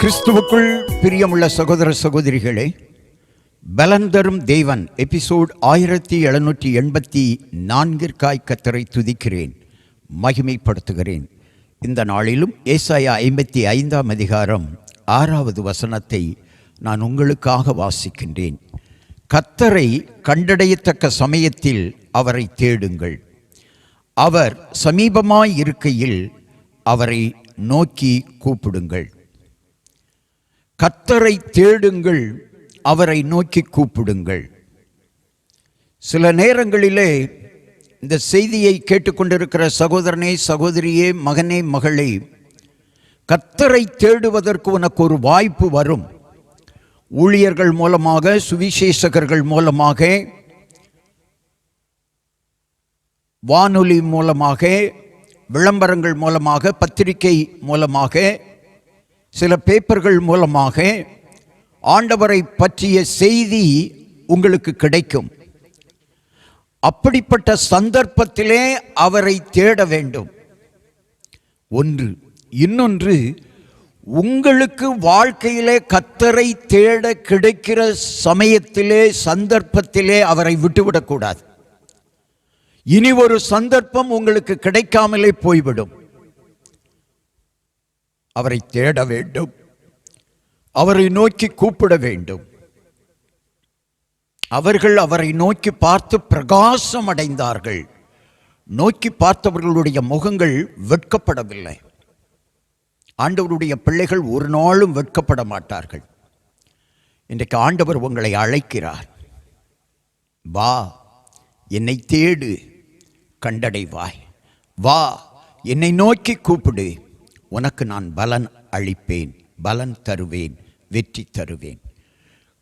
கிறிஸ்துவுக்குள் பிரியமுள்ள சகோதர சகோதரிகளே பலந்தரும் தேவன் எபிசோட் ஆயிரத்தி எழுநூற்றி எண்பத்தி நான்கிற்காய் கத்தரை துதிக்கிறேன் மகிமைப்படுத்துகிறேன். இந்த நாளிலும் ஏசாயா ஐம்பத்தி ஐந்தாம் அதிகாரம் ஆறாவது வசனத்தை நான் உங்களுக்காக வாசிக்கின்றேன். கத்தரை கண்டடையத்தக்க சமயத்தில் அவரை தேடுங்கள். அவர் சமீபமாய் இருக்கையில் அவரை நோக்கி கூப்பிடுங்கள். கத்தரை தேடுங்கள் அவரை நோக்கி கூப்பிடுங்கள். சில நேரங்களிலே இந்த செய்தியை கேட்டுக்கொண்டிருக்கிற சகோதரனே சகோதரியே மகனே மகளே கத்தரை தேடுவதற்கு உனக்கு ஒரு வாய்ப்பு வரும். ஊழியர்கள் மூலமாக சுவிசேஷகர்கள் மூலமாக வானொலி மூலமாக விளம்பரங்கள் மூலமாக பத்திரிகை மூலமாக சில பேப்பர்கள் மூலமாக ஆண்டவரை பற்றிய செய்தி உங்களுக்கு கிடைக்கும். அப்படிப்பட்ட சந்தர்ப்பத்திலே அவரை தேட வேண்டும். ஒன்று. இன்னொன்று உங்களுக்கு வாழ்க்கையிலே கத்தரை தேட கிடைக்கிற சமயத்திலே சந்தர்ப்பத்திலே அவரை விட்டுவிடக்கூடாது. இனி ஒரு சந்தர்ப்பம் உங்களுக்கு கிடைக்காமலே போய்விடும். அவரை தேட வேண்டும். அவரை நோக்கி கூப்பிட வேண்டும். அவர்கள் அவரை நோக்கி பார்த்து பிரகாசம் அடைந்தார்கள். நோக்கி பார்த்தவர்களுடைய முகங்கள் வெட்கப்படவில்லை. ஆண்டவருடைய பிள்ளைகள் ஒரு நாளும் வெட்கப்பட மாட்டார்கள். இன்றைக்கு ஆண்டவர் உங்களை அழைக்கிறார். வா என்னை தேடு கண்டடைவாய். வா என்னை நோக்கி கூப்பிடு. உனக்கு நான் பலன் அளிப்பேன் பலன் தருவேன் வெற்றி தருவேன்.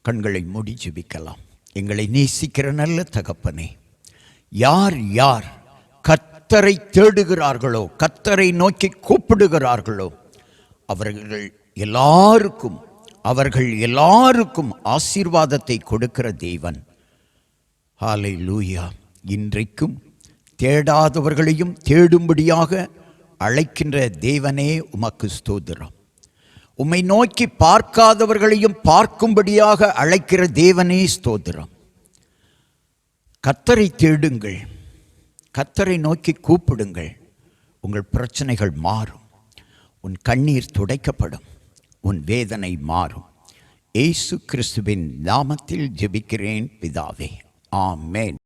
கண்களை மூடி ஜெபிக்கலாம். எங்களை நேசிக்கிற நல்ல தகப்பனே யார் யார் கத்தரை தேடுகிறார்களோ கத்தரை நோக்கி கூப்பிடுகிறார்களோ அவர்கள் எல்லாருக்கும் அவர்கள் எல்லாருக்கும் ஆசீர்வாதத்தை கொடுக்கிற தேவன். ஹாலை லூயா இன்றைக்கும் தேடாதவர்களையும் தேடும்படியாக அழைக்கின்ற தேவனே உமக்கு ஸ்தோதிரம் உம்மை நோக்கி பார்க்காதவர்களையும் பார்க்கும்படியாக அழைக்கிற தேவனே ஸ்தோதிரம் கத்தரை தேடுங்கள். கத்தரை நோக்கி கூப்பிடுங்கள். உங்கள் பிரச்சனைகள் மாறும். உன் கண்ணீர் துடைக்கப்படும். உன் வேதனை மாறும். ஏசு கிறிஸ்துவின் நாமத்தில் ஜெபிக்கிறேன் பிதாவே. ஆமேன்.